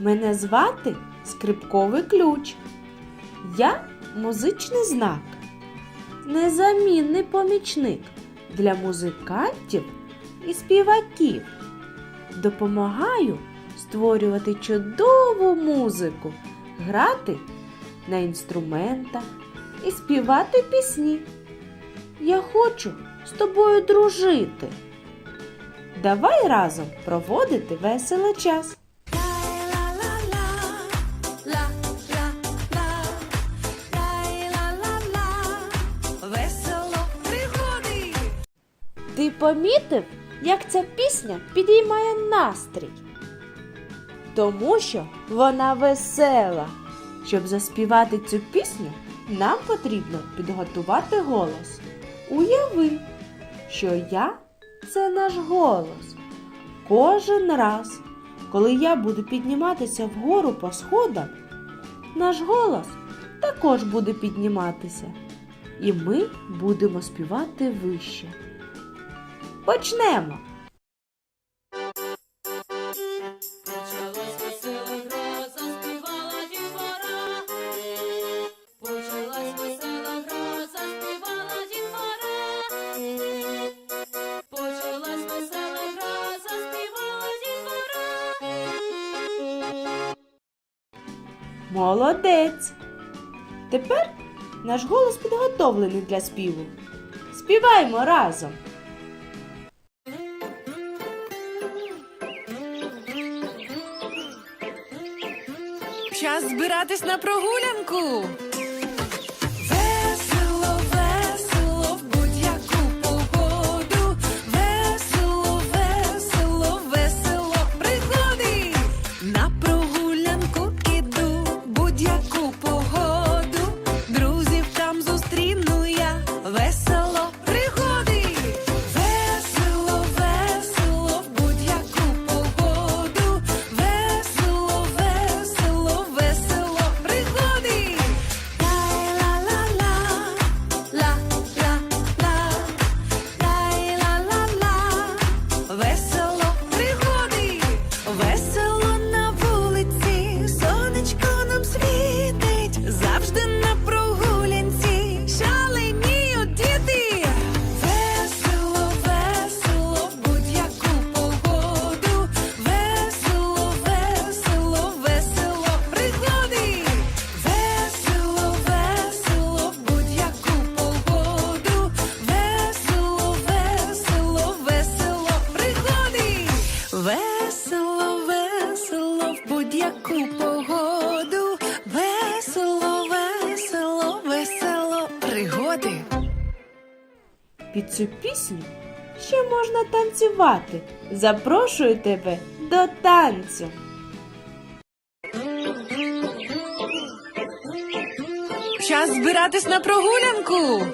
Мене звати Скрипковий ключ. Я музичний знак, незамінний помічник для музикантів і співаків. Допомагаю створювати чудову музику, грати на інструментах і співати пісні. Я хочу з тобою дружити. Давай разом проводити весело час. Весело пригоди. Ти помітив, як ця пісня підіймає настрій? Тому що вона весела. Щоб заспівати цю пісню, нам потрібно підготувати голос. Уяви, що я це наш голос. Кожен раз, коли я буду підніматися вгору по сходам, наш голос також буде підніматися. І ми будемо співати вище. Почнемо! Молодець! Тепер наш голос підготовлений для співу. Співаємо разом! Час збиратись на прогулянку. Будь-яку погоду. Весело, весело, весело пригоди. Під цю пісню ще можна танцювати. Запрошую тебе до танцю. Час збиратись на прогулянку.